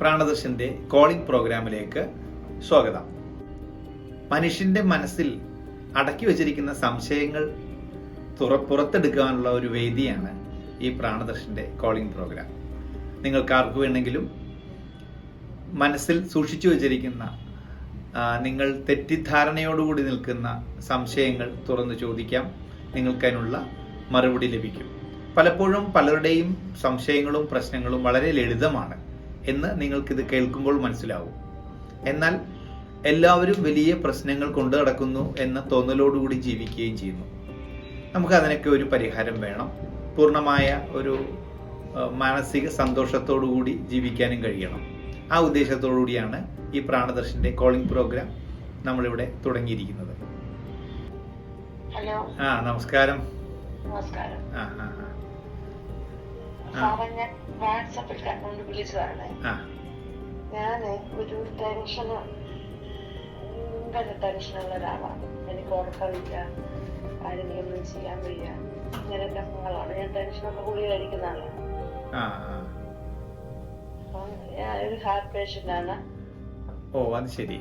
പ്രാണദർശന്റെ calling പ്രോഗ്രാമിലേക്ക് സ്വാഗതം. മനുഷ്യന്റെ മനസ്സിൽ അടക്കി വച്ചിരിക്കുന്ന സംശയങ്ങൾ പുറത്തെടുക്കാനുള്ള ഒരു വേദിയാണ് ഈ പ്രാണദർശന്റെ കോളിംഗ് പ്രോഗ്രാം. നിങ്ങൾക്ക് ആർക്ക് വേണമെങ്കിലും മനസ്സിൽ സൂക്ഷിച്ചു വച്ചിരിക്കുന്ന നിങ്ങൾ തെറ്റിദ്ധാരണയോടുകൂടി നിൽക്കുന്ന സംശയങ്ങൾ തുറന്നു ചോദിക്കാം. നിങ്ങൾക്കതിനുള്ള മറുപടി ലഭിക്കും. പലപ്പോഴും പലരുടെയും സംശയങ്ങളും പ്രശ്നങ്ങളും വളരെ ലളിതമാണ്. എന്ന് നിങ്ങൾക്കിത് കേൾക്കുമ്പോൾ മനസ്സിലാവും. എന്നാൽ എല്ലാവരും വലിയ പ്രശ്നങ്ങൾ കൊണ്ട് നടക്കുന്നു എന്ന തോന്നലോടുകൂടി ജീവിക്കുകയും ചെയ്യുന്നു. നമുക്ക് അതിനൊക്കെ ഒരു പരിഹാരം വേണം. പൂർണമായ ഒരു മാനസിക സന്തോഷത്തോടു കൂടി ജീവിക്കാനും കഴിയണം. ആ ഉദ്ദേശത്തോടു കൂടിയാണ് ഈ പ്രാണദർശന്റെ കോളിംഗ് പ്രോഗ്രാം നമ്മളിവിടെ തുടങ്ങിയിരിക്കുന്നത്. ഹലോ. ആ നമസ്കാരം. നമസ്കാരം. ആ ആ ആ. സാറേ ഞാൻ വാട്സപ്പിൽ കണ്ടുകൊണ്ട് വിളിച്ചതാണ്. ഞാൻ ഒരു ടെൻഷന് ഭയങ്കര ടെൻഷനുള്ള ഒരാളാണ് എനിക്ക് ഉറക്കമില്ല. കാര്യങ്ങളൊന്നും ചെയ്യാൻ വയ്യ. ഇങ്ങനെ സംഭവങ്ങളാണ് ഞാൻ ടെൻഷനൊക്കെ കൂടി കഴിക്കുന്ന ആളാണ് ഞാൻ ഒരു ഹാർട്ട് പേഷ്യന്റ് ആണ് ഓ അത് ശരി.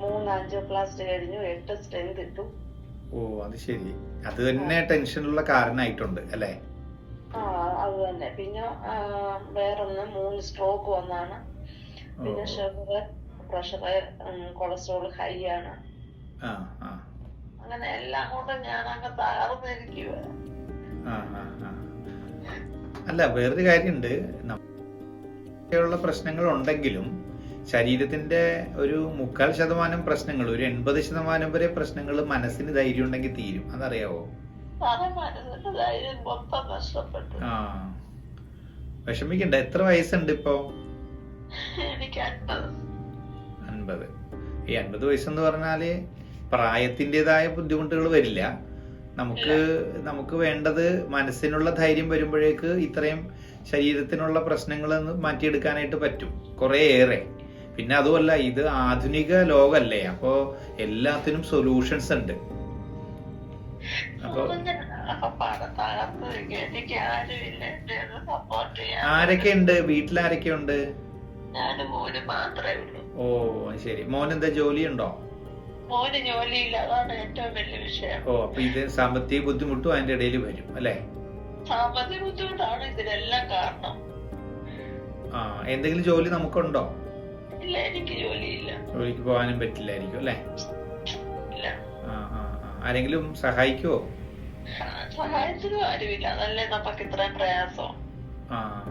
മൂന്ന് അഞ്ച് പ്ലാസ്റ്റ് കഴിഞ്ഞു. എട്ട് ഓ അത് ശരി. അത് തന്നെ ടെൻഷനുള്ള കാരണമായിട്ടുണ്ട് അല്ലേ? ആ അത് തന്നെ. പിന്നെ വേറൊന്ന് മൂന്ന് സ്ട്രോക്ക് വന്നാണ്. പിന്നെ. ഷുഗർ പ്രഷർ കൊളസ്ട്രോൾ ഹൈ ആണ്. അങ്ങനെ എല്ലാം കൊണ്ടും ഞാൻ അങ്ങ് തകർന്നിരിക്കുക. അല്ല വേറൊരു കാര്യമുണ്ട് ഉള്ള പ്രശ്നങ്ങൾ ഉണ്ടെങ്കിലും ശരീരത്തിന്റെ ഒരു മുക്കാൽ ശതമാനം പ്രശ്നങ്ങൾ ഒരു എൺപത് ശതമാനം വരെ പ്രശ്നങ്ങൾ മനസ്സിന് ധൈര്യം ഉണ്ടെങ്കിൽ തീരും. അതറിയാവോ? വിഷമിക്കണ്ട. എത്ര വയസ്സുണ്ട് ഇപ്പോ? അൻപത്. ഈ അൻപത് വയസ്സെന്ന് പറഞ്ഞാൽ പ്രായത്തിന്റെതായ ബുദ്ധിമുട്ടുകൾ വരില്ല. നമുക്ക് നമുക്ക് വേണ്ടത് മനസ്സിനുള്ള ധൈര്യം വരുമ്പോഴേക്ക് ഇത്രയും ശരീരത്തിനുള്ള പ്രശ്നങ്ങൾ മാറ്റിയെടുക്കാനായിട്ട് പറ്റും. കുറേ ഏറെ പിന്നെ അതുമല്ല ഇത് ആധുനിക ലോകമല്ലേ അപ്പോ എല്ലാത്തിനും സൊല്യൂഷൻസ് ഉണ്ട്. ആരൊക്കെ ഉണ്ട് വീട്ടിൽ ആരൊക്കെ ഉണ്ട് ഓ ശരി. മോൻ എന്താ ജോലി ഉണ്ടോ മോന് ജോലിയില്ല. അതാണ് ഏറ്റവും വലിയ വിഷയം. ഓ അപ്പൊ ഇത് സാമ്പത്തിക ബുദ്ധിമുട്ടും അതിന്റെ ഇടയിൽ വരും അല്ലേ? സാമ്പത്തിക ബുദ്ധിമുട്ടാണ് ഇതിനെല്ലാം കാരണം. ആ എന്തെങ്കിലും ജോലി നമുക്കുണ്ടോ? ഇല്ല എനിക്ക് ജോലിയില്ല. ജോലിക്ക് പോകാനും പറ്റില്ലായിരിക്കും അല്ലേ. ആരെങ്കിലും സഹായിക്കുവോ? സഹായത്തിനും ആരുമില്ല. അതല്ലേ നമുക്ക് ഇത്രയും പ്രയാസം. ആ.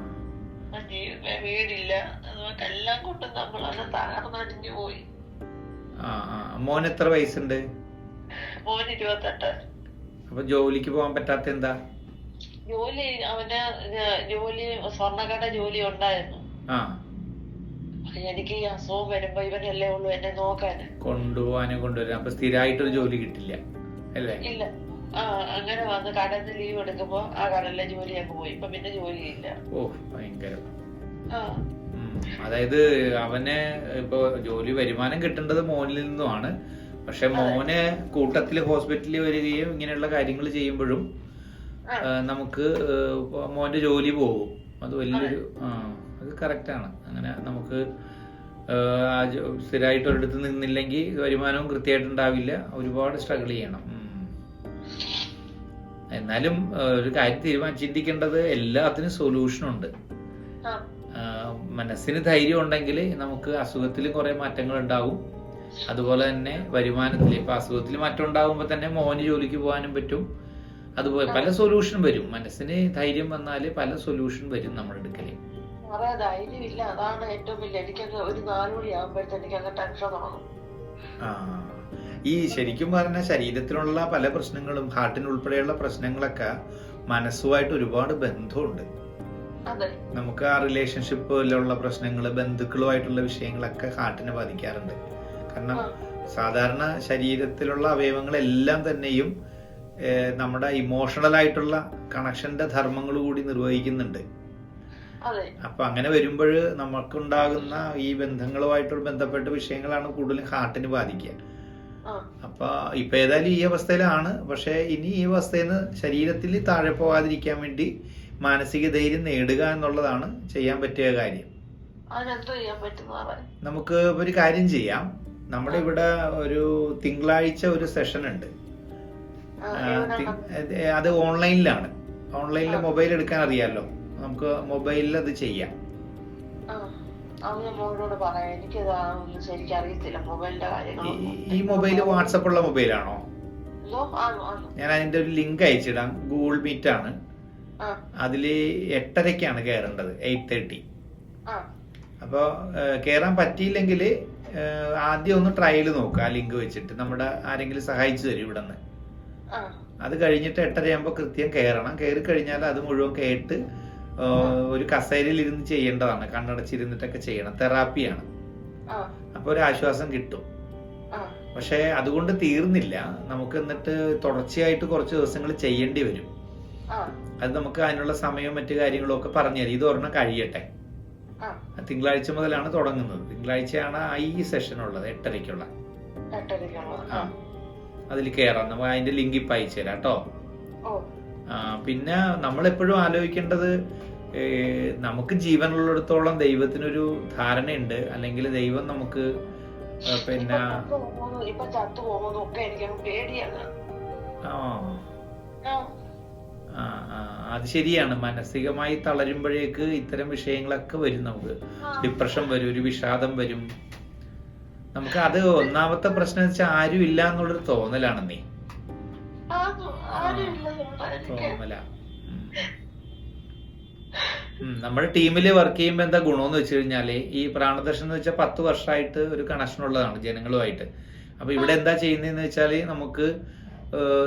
ജീവിതം വീടില്ല. അതുകൊണ്ട് എല്ലാം കൊണ്ടും നമ്മളത് തകർന്നടിഞ്ഞു പോയി. മോൻ എത്ര വയസ്സുണ്ട്? ഇരുപത്തെട്ട്. അപ്പൊ ജോലിക്ക് പോകാൻ പറ്റാത്ത എന്താ? ജോലി അവന് ജോലി സ്വർണക്കട ജോലി ഉണ്ടായിരുന്നു. എനിക്ക് ഈ അസുഖം വരുമ്പോ ഇവനല്ലേ ഉള്ളൂ എന്നെ നോക്കാൻ. കൊണ്ടുപോകാനും കൊണ്ടുവരാൻ. അപ്പൊ സ്ഥിരമായിട്ടൊരു ജോലി കിട്ടില്ല. ഇല്ല. ആ അങ്ങനെ വന്ന് കടന്ന് ലീവ് എടുക്കുമ്പോ ആ കടലിലെ ജോലി അങ്ങ് പോയി. ഇപ്പൊ പിന്നെ ജോലിയില്ല. ഓ ഭയങ്കരം. ആ. അതായത് അവനെ ഇപ്പൊ ജോലി വരുമാനം കിട്ടേണ്ടത് മോനിൽ നിന്നുമാണ്. പക്ഷെ മോന് കൂട്ടത്തിൽ ഹോസ്പിറ്റലിൽ വരികയും ഇങ്ങനെയുള്ള കാര്യങ്ങൾ ചെയ്യുമ്പോഴും നമുക്ക് മോന്റെ ജോലി പോകും. അത് വലിയൊരു ആ അത് കറക്റ്റാണ് അങ്ങനെ നമുക്ക് സ്ഥിരമായിട്ട് ഒരിടത്ത് നിന്നില്ലെങ്കിൽ വരുമാനവും കൃത്യമായിട്ട് ഉണ്ടാവില്ല. ഒരുപാട് സ്ട്രഗിൾ ചെയ്യണം. എന്നാലും ഒരു കാര്യം തീരുമാനം ചിന്തിക്കേണ്ടത് എല്ലാത്തിനും ആ, മനസ്സിന് ധൈര്യം ഉണ്ടെങ്കിൽ നമുക്ക് അസുഖത്തിൽ കുറെ മാറ്റങ്ങൾ ഉണ്ടാവും. അതുപോലെ തന്നെ വരുമാനത്തിൽ ഇപ്പൊ അസുഖത്തിൽ മാറ്റം ഉണ്ടാകുമ്പോൾ തന്നെ മോന് ജോലിക്ക് പോകാനും പറ്റും. അതുപോലെ പല സൊല്യൂഷൻ വരും. മനസ്സിന് ധൈര്യം വന്നാൽ പല സൊല്യൂഷൻ വരും നമ്മുടെ അടുക്കൽ അതാണ് ഏറ്റവും വലിയ. എനിക്കങ്ങ് ഒരു നാലുമണി ആകുമ്പോഴത്തേക്ക് ടെൻഷൻ ആ ഈ ശരിക്കും പറഞ്ഞ ശരീരത്തിലുള്ള പല പ്രശ്നങ്ങളും ഹാർട്ടിന് ഉൾപ്പെടെയുള്ള പ്രശ്നങ്ങളൊക്കെ മനസ്സുമായിട്ട് ഒരുപാട് ബന്ധമുണ്ട്. നമുക്ക് ആ റിലേഷൻഷിപ്പിലുള്ള പ്രശ്നങ്ങൾ ബന്ധുക്കളുമായിട്ടുള്ള വിഷയങ്ങളൊക്കെ ഹാർട്ടിനെ ബാധിക്കാറുണ്ട്. കാരണം സാധാരണ ശരീരത്തിലുള്ള അവയവങ്ങളെല്ലാം തന്നെയും നമ്മുടെ ഇമോഷണൽ ആയിട്ടുള്ള കണക്ഷന്റെ ധർമ്മങ്ങൾ കൂടി നിർവഹിക്കുന്നുണ്ട്. അപ്പൊ അങ്ങനെ വരുമ്പോൾ നമുക്കുണ്ടാകുന്ന ഈ ബന്ധങ്ങളുമായിട്ട് ബന്ധപ്പെട്ട വിഷയങ്ങളാണ് കൂടുതലും ഹാർട്ടിന് ബാധിക്കുക. അപ്പൊ ഇപ്പൊ ഏതായാലും ഈ അവസ്ഥയിലാണ്. പക്ഷെ ഇനി ഈ അവസ്ഥയിൽ നിന്ന് ശരീരത്തിൽ താഴെ പോകാതിരിക്കാൻ വേണ്ടി മാനസിക ധൈര്യം നേടുക എന്നുള്ളതാണ് ചെയ്യാൻ പറ്റിയ കാര്യം. നമുക്ക് ഒരു കാര്യം ചെയ്യാം. നമ്മുടെ ഇവിടെ ഒരു തിങ്കളാഴ്ച ഒരു സെഷൻ ഉണ്ട് അത് ഓൺലൈനിലാണ്. ഓൺലൈനിൽ മൊബൈൽ എടുക്കാൻ അറിയാലോ. നമുക്ക് മൊബൈലിൽ അത് ചെയ്യാം. ഈ- മൊബൈൽ വാട്സപ്പ് ഉള്ള മൊബൈലാണോ ഞാൻ അതിന്റെ ഒരു ലിങ്ക് അയച്ചിടാം. ഗൂഗിൾ മീറ്റ് ആണ്. അതിൽ എട്ടരക്കാണ് കയറേണ്ടത് എയ്റ്റ് തേർട്ടി. അപ്പോൾ കയറാൻ പറ്റിയില്ലെങ്കിൽ ആദ്യം ഒന്ന് ട്രയൽ നോക്കുക ആ ലിങ്ക് വെച്ചിട്ട്. നമ്മുടെ ആരെങ്കിലും സഹായിച്ചു തരും ഇവിടെ നിന്ന് അത് കഴിഞ്ഞിട്ട് എട്ടരയാകുമ്പോൾ കൃത്യം കയറണം കയറി കഴിഞ്ഞാൽ അത് മുഴുവൻ കേട്ട് ഒരു കസേരയിൽ ഇരുന്ന് ചെയ്യേണ്ടതാണ്. കണ്ണടച്ചിരുന്നിട്ടൊക്കെ ചെയ്യണം. തെറാപ്പിയാണ്. അപ്പൊ ഒരു ആശ്വാസം കിട്ടും. പക്ഷെ അതുകൊണ്ട് തീർന്നില്ല. നമുക്ക് എന്നിട്ട് തുടർച്ചയായിട്ട് കുറച്ച് ദിവസങ്ങൾ ചെയ്യേണ്ടി വരും. അത് നമുക്ക് അതിനുള്ള സമയവും മറ്റു കാര്യങ്ങളും ഒക്കെ പറഞ്ഞുതരും ഇത് ഒരെണ്ണം കഴിയട്ടെ. തിങ്കളാഴ്ച മുതലാണ് തുടങ്ങുന്നത്. തിങ്കളാഴ്ചയാണ് ഈ സെഷൻ ഉള്ളത് എട്ടരയ്ക്കുള്ള. അതിൽ കയറാം. നമുക്ക് അതിന്റെ ലിങ്ക് ഇപ്പം അയച്ചു തരാം കേട്ടോ. പിന്നെ നമ്മളെപ്പോഴും ആലോചിക്കേണ്ടത് നമുക്ക് ജീവനുള്ളിടത്തോളം ദൈവത്തിനൊരു ധാരണയുണ്ട്. അല്ലെങ്കിൽ ദൈവം നമുക്ക് പിന്നെ അത് ശരിയാണ്. മാനസികമായി തളരുമ്പോഴേക്ക് ഇത്തരം വിഷയങ്ങളൊക്കെ വരും നമുക്ക്. ഡിപ്രഷൻ വരും ഒരു വിഷാദം വരും. നമുക്ക് അത് ഒന്നാമത്തെ പ്രശ്നം വെച്ചാൽ ആരും ഇല്ല എന്നുള്ളൊരു തോന്നലാണ് നീ. ഇവിടെ നമ്മുടെ ടീമിൽ വർക്ക് ചെയ്യുമ്പോൾ എന്താ ഗുണമെന്ന് വെച്ച് കഴിഞ്ഞാൽ ഈ പ്രാണദർശൻ എന്ന് വെച്ചാൽ പത്ത് വർഷമായിട്ട് ഒരു കണക്ഷൻ ഉള്ളതാണ് ജനങ്ങളുമായിട്ട്. അപ്പൊ ഇവിടെ എന്താ ചെയ്യുന്നതെന്ന് വെച്ചാൽ നമുക്ക്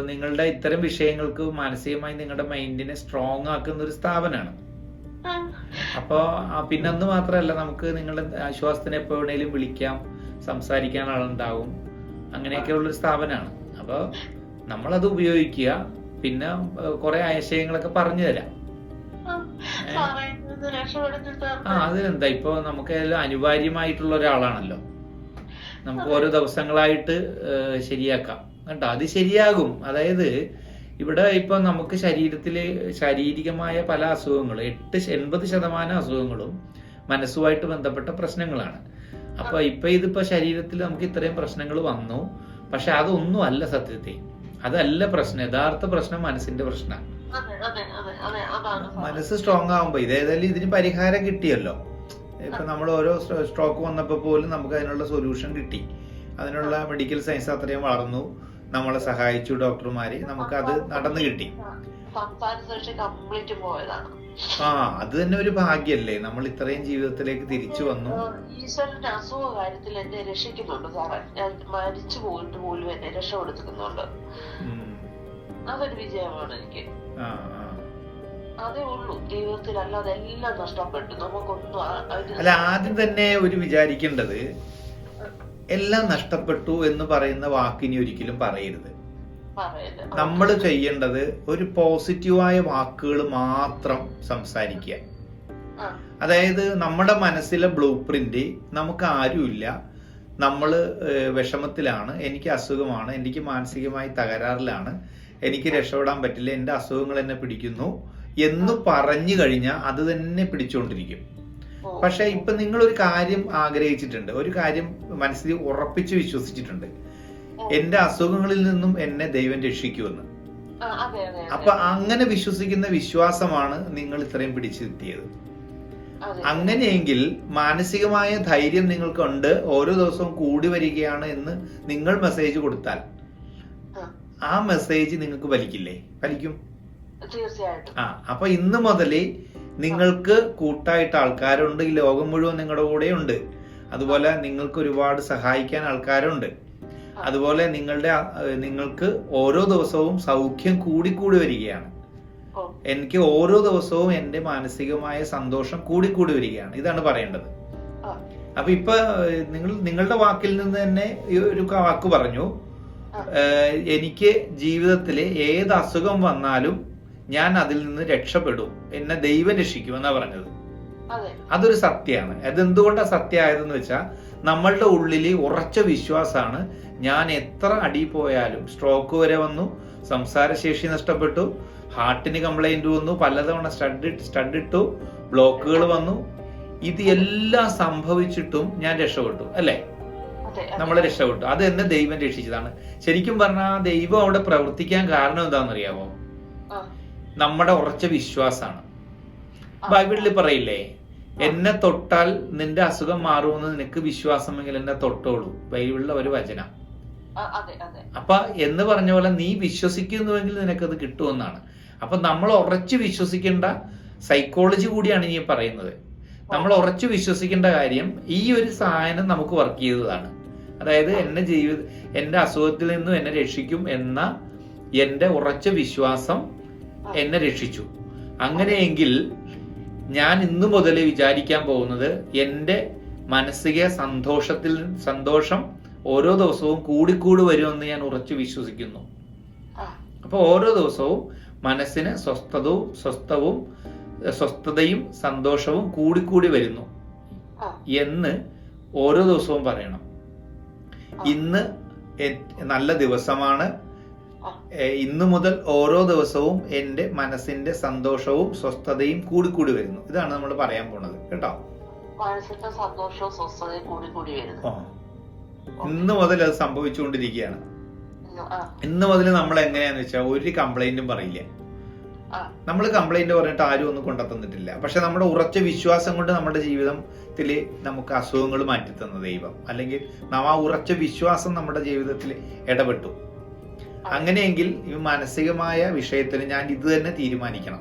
നിങ്ങളുടെ ഇത്തരം വിഷയങ്ങൾക്ക് മാനസികമായി നിങ്ങളുടെ മൈൻഡിനെ സ്ട്രോങ് ആക്കുന്ന ഒരു സ്ഥാപനമാണ് അപ്പൊ അപ്പോൾ പിന്നൊന്ന് മാത്രമല്ല നമുക്ക് നിങ്ങളുടെ ആശ്വാസത്തിന് എപ്പോ വേണേലും വിളിക്കാം സംസാരിക്കാൻ ആളുണ്ടാവും അങ്ങനെയൊക്കെയുള്ള ഒരു സ്ഥാപനമാണ് അപ്പോൾ നമ്മളത് ഉപയോഗിക്കുക പിന്നെ കുറെ ആശയങ്ങളൊക്കെ പറഞ്ഞു തരാം. ആ. അതിനെന്താ ഇപ്പൊ നമുക്ക് അനിവാര്യമായിട്ടുള്ള ഒരാളാണല്ലോ. നമുക്ക് ഓരോ ദിവസങ്ങളായിട്ട് ശരിയാക്കാം. കേട്ടോ അത് ശരിയാകും. അതായത് ഇവിടെ ഇപ്പൊ നമുക്ക് ശരീരത്തിൽ ശാരീരികമായ പല അസുഖങ്ങളും എട്ട് എൺപത് ശതമാനം അസുഖങ്ങളും മനസ്സുമായിട്ട് ബന്ധപ്പെട്ട പ്രശ്നങ്ങളാണ്. അപ്പൊ ഇപ്പൊ ഇതിപ്പോ ശരീരത്തിൽ നമുക്ക് ഇത്രയും പ്രശ്നങ്ങൾ വന്നു. പക്ഷെ അതൊന്നും അല്ല സത്യത്തിൽ. അതല്ല പ്രശ്നം യഥാർത്ഥ പ്രശ്നം മനസ്സിന്റെ പ്രശ്നമാണ്. മനസ്സ് സ്ട്രോങ് ആവുമ്പോ ഇതേതായാലും ഇതിന് പരിഹാരം കിട്ടിയല്ലോ. ഇപ്പൊ നമ്മൾ ഓരോ സ്ട്രോക്ക് വന്നപ്പോ പോലും നമുക്ക് അതിനുള്ള സൊല്യൂഷൻ കിട്ടി. അതിനുള്ള മെഡിക്കൽ സയൻസ് അത്രയും വളർന്നു. നമ്മളെ സഹായിച്ചു ഡോക്ടർമാര് നമുക്ക് അത്. നടന്നു കിട്ടി. സംസാര കംപ്ലീറ്റ് പോയതാണ്. ആ അത് തന്നെ ഒരു ഭാഗ്യല്ലേ. നമ്മൾ ഇത്രയും ജീവിതത്തിലേക്ക് തിരിച്ചു വന്നു. ഈശ്വരന്റെ അസുഖ കാര്യത്തിൽ എന്നെ രക്ഷിക്കുന്നുണ്ട് സാറേ. ഞാൻ മരിച്ചു പോയിട്ട് പോലും എന്നെ രക്ഷപ്പെടുത്തുന്നുണ്ട്. അതൊരു വിജയമാണ് എനിക്ക്. അതേ ഉള്ളൂ. ജീവിതത്തിൽ അല്ലാതെ എല്ലാം നഷ്ടപ്പെട്ടു. നമുക്കൊന്നും അല്ല ആദ്യം തന്നെ ഒരു വിചാരിക്കേണ്ടത് എല്ലാം നഷ്ടപ്പെട്ടു എന്ന് പറയുന്ന വാക്കിനി ഒരിക്കലും പറയരുത്. നമ്മൾ ചെയ്യേണ്ടത് ഒരു പോസിറ്റീവായ വാക്കുകൾ മാത്രം സംസാരിക്കുക. അതായത് നമ്മുടെ മനസ്സിലെ ബ്ലൂ പ്രിന്റ് നമുക്ക് ആരുമില്ല. നമ്മൾ വിഷമത്തിലാണ്. എനിക്ക് അസുഖമാണ്. എനിക്ക് മാനസികമായി തകരാറിലാണ്. എനിക്ക് രക്ഷപ്പെടാൻ പറ്റില്ല. എന്റെ അസുഖങ്ങൾ എന്നെ പിടിക്കുന്നു എന്ന് പറഞ്ഞു കഴിഞ്ഞാൽ അത് തന്നെ പിടിച്ചുകൊണ്ടിരിക്കും. പക്ഷെ ഇപ്പൊ നിങ്ങൾ ഒരു കാര്യം ആഗ്രഹിച്ചിട്ടുണ്ട്. ഒരു കാര്യം മനസ്സിൽ ഉറപ്പിച്ച് വിശ്വസിച്ചിട്ടുണ്ട്. എന്റെ അസുഖങ്ങളിൽ നിന്നും എന്നെ ദൈവം രക്ഷിക്കുമെന്ന്. അപ്പൊ അങ്ങനെ വിശ്വസിക്കുന്ന വിശ്വാസമാണ് നിങ്ങൾ ഇത്രയും പിടിച്ചു കിട്ടിയത്. അങ്ങനെയെങ്കിൽ മാനസികമായ ധൈര്യം നിങ്ങൾക്കുണ്ട്. ഓരോ ദിവസവും കൂടി വരികയാണ് എന്ന് നിങ്ങൾ മെസ്സേജ് കൊടുത്താൽ ആ, മെസ്സേജ് നിങ്ങൾക്ക് വലിക്കില്ലേ വലിക്കും ആ അപ്പൊ ഇന്ന് മുതലേ നിങ്ങൾക്ക് കൂട്ടായിട്ട് ആൾക്കാരുണ്ട്. ഈ ലോകം മുഴുവൻ നിങ്ങളുടെ കൂടെ ഉണ്ട് അതുപോലെ നിങ്ങൾക്ക് ഒരുപാട് സഹായിക്കാൻ ആൾക്കാരുണ്ട്. അതുപോലെ നിങ്ങളുടെ നിങ്ങൾക്ക് ഓരോ ദിവസവും സൗഖ്യം കൂടിക്കൂടി വരികയാണ്. എനിക്ക് ഓരോ ദിവസവും എന്റെ മാനസികമായ സന്തോഷം കൂടിക്കൂടി വരികയാണ്. ഇതാണ് പറയേണ്ടത്. അപ്പൊ ഇപ്പൊ നിങ്ങൾ നിങ്ങളുടെ വാക്കിൽ നിന്ന് തന്നെ ഒരു വാക്ക് പറഞ്ഞു. എനിക്ക് ജീവിതത്തിലെ ഏത് അസുഖം വന്നാലും ഞാൻ അതിൽ നിന്ന് രക്ഷപ്പെടും. എന്നെ ദൈവം രക്ഷിക്കും എന്നാ പറഞ്ഞത്. അതൊരു സത്യമാണ്. അതെന്തുകൊണ്ടാണ് സത്യമായതെന്ന് വെച്ചാൽ നമ്മളുടെ ഉള്ളിൽ ഉറച്ച വിശ്വാസമാണ് ഞാൻ എത്ര അടി പോയാലും സ്ട്രോക്ക് വരെ വന്നു സംസാരശേഷി നഷ്ടപ്പെട്ടു ഹാർട്ടിന് കംപ്ലൈന്റ് വന്നു പലതവണ സ്റ്റഡ് സ്റ്റഡ് ഇട്ടു ബ്ലോക്കുകൾ വന്നു. ഇത് എല്ലാം സംഭവിച്ചിട്ടും ഞാൻ രക്ഷപ്പെട്ടു അല്ലേ? നമ്മൾ രക്ഷപ്പെട്ടു. അത് എന്നെ ദൈവം രക്ഷിച്ചതാണ്. ശരിക്കും പറഞ്ഞാൽ ദൈവം അവിടെ പ്രവർത്തിക്കാൻ കാരണം എന്താണെന്നറിയാമോ അറിയാമോ നമ്മുടെ ഉറച്ച വിശ്വാസമാണ് ബൈബിളിൽ പറയില്ലേ എന്നെ തൊട്ടാൽ നിന്റെ അസുഖം മാറുമെന്ന് നിനക്ക് വിശ്വാസമെങ്കിൽ എന്നെ തൊട്ടോളൂ. ബൈബിളിലെ ഒരു വചനം. അപ്പൊ എന്ന് പറഞ്ഞ പോലെ നീ വിശ്വസിക്കുന്നുവെങ്കിൽ നിനക്കത് കിട്ടുമെന്നാണ്. അപ്പൊ നമ്മൾ ഉറച്ചു വിശ്വസിക്കേണ്ട സൈക്കോളജി കൂടിയാണ് ഇനി പറയുന്നത്. നമ്മൾ ഉറച്ചു വിശ്വസിക്കേണ്ട കാര്യം ഈ ഒരു സാധനം നമുക്ക് വർക്ക് ചെയ്തതാണ്. അതായത് എന്നെ ജീവിത എന്റെ അസുഖത്തിൽ നിന്നും എന്നെ രക്ഷിക്കും എന്ന എന്റെ ഉറച്ച വിശ്വാസം എന്നെ രക്ഷിച്ചു. അങ്ങനെയെങ്കിൽ ഞാൻ ഇന്നു മുതൽ വിചാരിക്കാൻ പോകുന്നത് എന്റെ മാനസിക സന്തോഷത്തിൽ സന്തോഷം ഓരോ ദിവസവും കൂടിക്കൂടി വരുമെന്ന് ഞാൻ ഉറച്ചു വിശ്വസിക്കുന്നു. അപ്പോൾ ഓരോ ദിവസവും മനസ്സിന് സ്വസ്ഥതവും സ്വസ്ഥവും സ്വസ്ഥതയും സന്തോഷവും കൂടിക്കൂടി വരുന്നു. എന്ന് ഓരോ ദിവസവും പറയണം. ഇന്ന് നല്ല ദിവസമാണ്. ഇന്നു മുതൽ ഓരോ ദിവസവും എന്റെ മനസ്സിന്റെ സന്തോഷവും സ്വസ്ഥതയും കൂടിക്കൂടി വരുന്നു. ഇതാണ് നമ്മൾ പറയാൻ പോണത്. കേട്ടോ? മനസ്സിന്റെ സന്തോഷവും സ്വസ്ഥതയും വരുന്നു. ഇന്ന് മുതൽ അത് സംഭവിച്ചുകൊണ്ടിരിക്കുകയാണ്. ഇന്ന് മുതൽ നമ്മൾ എങ്ങനെയാന്ന് വെച്ചാൽ ഒരു കംപ്ലൈന്റും പറയില്ല. നമ്മൾ കംപ്ലൈന്റ് പറഞ്ഞിട്ട് ആരും ഒന്നും കൊണ്ടെത്തുന്നിട്ടില്ല. പക്ഷെ നമ്മുടെ ഉറച്ച വിശ്വാസം കൊണ്ട് നമ്മുടെ ജീവിതത്തിൽ നമുക്ക് അസുഖങ്ങൾ മാറ്റിത്തന്ന ദൈവം. അല്ലെങ്കിൽ നാം ആ ഉറച്ച വിശ്വാസം നമ്മുടെ ജീവിതത്തിൽ ഇടപെട്ടു. അങ്ങനെയെങ്കിൽ ഈ മാനസികമായ വിഷയത്തിൽ ഞാൻ ഇത് തന്നെ തീരുമാനിക്കണം.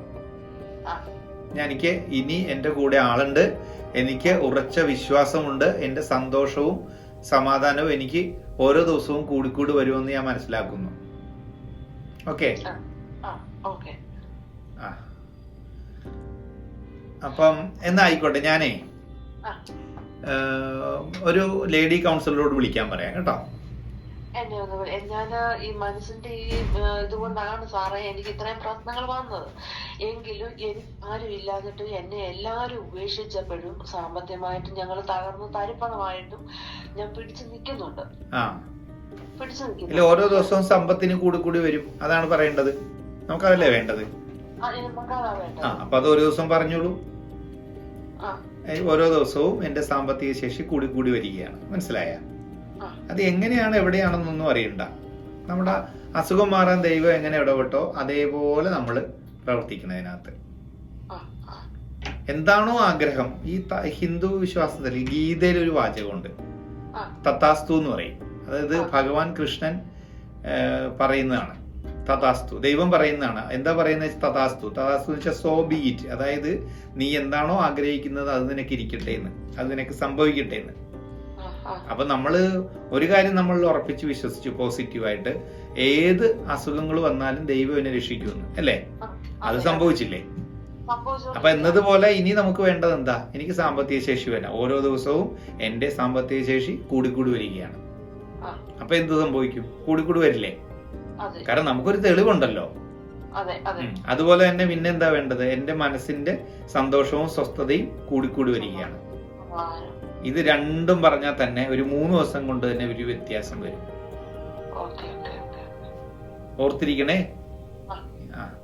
എനിക്ക് ഇനി എന്റെ കൂടെ ആളുണ്ട്. എനിക്ക് ഉറച്ച വിശ്വാസമുണ്ട്. എന്റെ സന്തോഷവും സമാധാനവും എനിക്ക് ഓരോ ദിവസവും കൂടിക്കൂടി വരുമെന്ന് ഞാൻ മനസ്സിലാക്കുന്നു. ഓക്കെ? ആ, അപ്പം എന്നായിക്കോട്ടെ ഞാനേ. ഒരു ലേഡി കൗൺസിലറോട് വിളിക്കാൻ പറയാം കേട്ടോ. എന്നെ ഒന്ന് വിളി- ഞാൻ ഈ മനസ്സിന്റെ ഈ ഇതുകൊണ്ടാണ് സാറേ എനിക്ക് ഇത്രയും പ്രശ്നങ്ങൾ വന്നത്. എങ്കിലും എനിക്ക് ആരും ഇല്ലാതിട്ട് എന്നെ എല്ലാവരും ഉപേക്ഷിച്ചപ്പോഴും സാമ്പത്തികമായിട്ടും ഞങ്ങൾ തകർന്ന് തരിപ്പണമായിട്ടും ഞാൻ പിടിച്ചു നിൽക്കുന്നുണ്ട് ആ. പിടിച്ചു ഇല്ല നിൽക്കുന്നു ഓരോ ദിവസവും സമ്പത്തിന് കൂടി കൂടി വരും. അതാണ് പറയേണ്ടത്. നമുക്കതല്ലേ വേണ്ടത്? അപ്പൊ അത് ഒരു ദിവസം പറഞ്ഞോളൂ. ഓരോ ദിവസവും എന്റെ സാമ്പത്തിക ശേഷി കൂടി കൂടി വരികയാണ്. മനസ്സിലായ? അത് എങ്ങനെയാണ് എവിടെയാണെന്നൊന്നും അറിയണ്ട. നമ്മുടെ അസുഖം മാറാൻ ദൈവം എങ്ങനെ ഇടപെട്ടോ അതേപോലെ നമ്മൾ ആ എന്താണോ ആഗ്രഹം. ഈ ഹിന്ദു വിശ്വാസത്തിൽ ഗീതയിൽ ഒരു വാചകമുണ്ട്. തത്താസ്തു എന്ന് പറയും. അതായത്. ഭഗവാൻ കൃഷ്ണൻ പറയുന്നതാണ്. തഥാസ്തു. ദൈവം പറയുന്നതാണ്. എന്താ പറയുന്നത്? തഥാസ്തു. തഥാസ്തു എന്ന് വെച്ചാൽ സോ ബീറ്റ് അതായത് നീ എന്താണോ ആഗ്രഹിക്കുന്നത് അത് നിനക്ക് ഇരിക്കട്ടെ എന്ന്. അത് നിനക്ക് സംഭവിക്കട്ടെ എന്ന്. അപ്പൊ നമ്മൾ ഒരു കാര്യം നമ്മൾ ഉറപ്പിച്ച് വിശ്വസിച്ചു പോസിറ്റീവായിട്ട് ഏത് അസുഖങ്ങൾ വന്നാലും ദൈവം എന്നെ രക്ഷിക്കുമെന്ന് അല്ലേ? അത് സംഭവിച്ചില്ലേ? അപ്പൊ എന്നതുപോലെ ഇനി നമുക്ക് വേണ്ടത് എന്താ? എനിക്ക് സാമ്പത്തിക ശേഷി വരാം ഓരോ ദിവസവും എന്റെ സാമ്പത്തിക ശേഷി കൂടിക്കൂടി വരികയാണ്. അപ്പൊ എന്ത് സംഭവിക്കും? കൂടിക്കൂടി വരില്ലേ? കാരണം നമുക്കൊരു തെളിവുണ്ടല്ലോ. അതെ അതെ. അതുപോലെ തന്നെ പിന്നെന്താ വേണ്ടത്? എന്റെ മനസ്സിന്റെ സന്തോഷവും സ്വസ്ഥതയും കൂടിക്കൂടി വരികയാണ്. ഇത് രണ്ടും പറഞ്ഞാൽ തന്നെ ഒരു മൂന്ന് ദിവസം കൊണ്ട് തന്നെ ഒരു വ്യത്യാസം വരും. ഓർത്തിരിക്കണേ? ആ.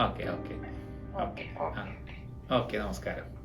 ഓക്കെ. ഓക്കെ. ഓക്കെ നമസ്കാരം.